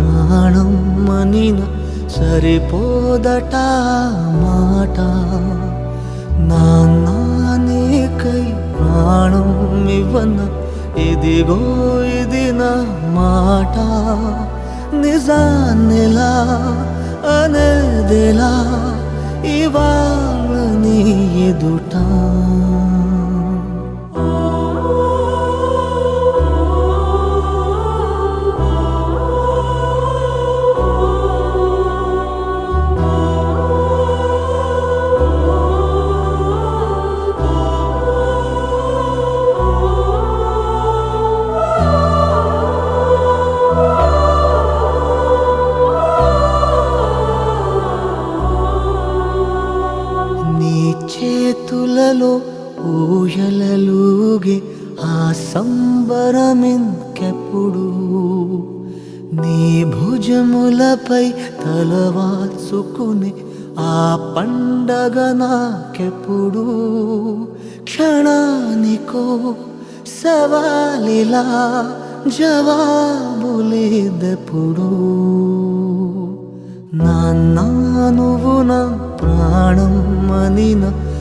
ప్రాణం మనిన సరిపోదట మాట. నాన్న నీకై ప్రాణం ఇవ్వన ఇదిగో ఇది నా మాట. నిజాన్నిలా అనేదిలా ఇవాళ నీ ఎదుటా. చేతులలో ఊయలలుగే ఆ సంబరమింకెప్పుడు? నీ భుజములపై తలవాల్చుకుని ఆ పండగ నాకెప్పుడు? క్షణానికో సవాలిలా జవాబులేదెప్పుడు? నాన్న నువ్వు నా ప్రాణం మనిన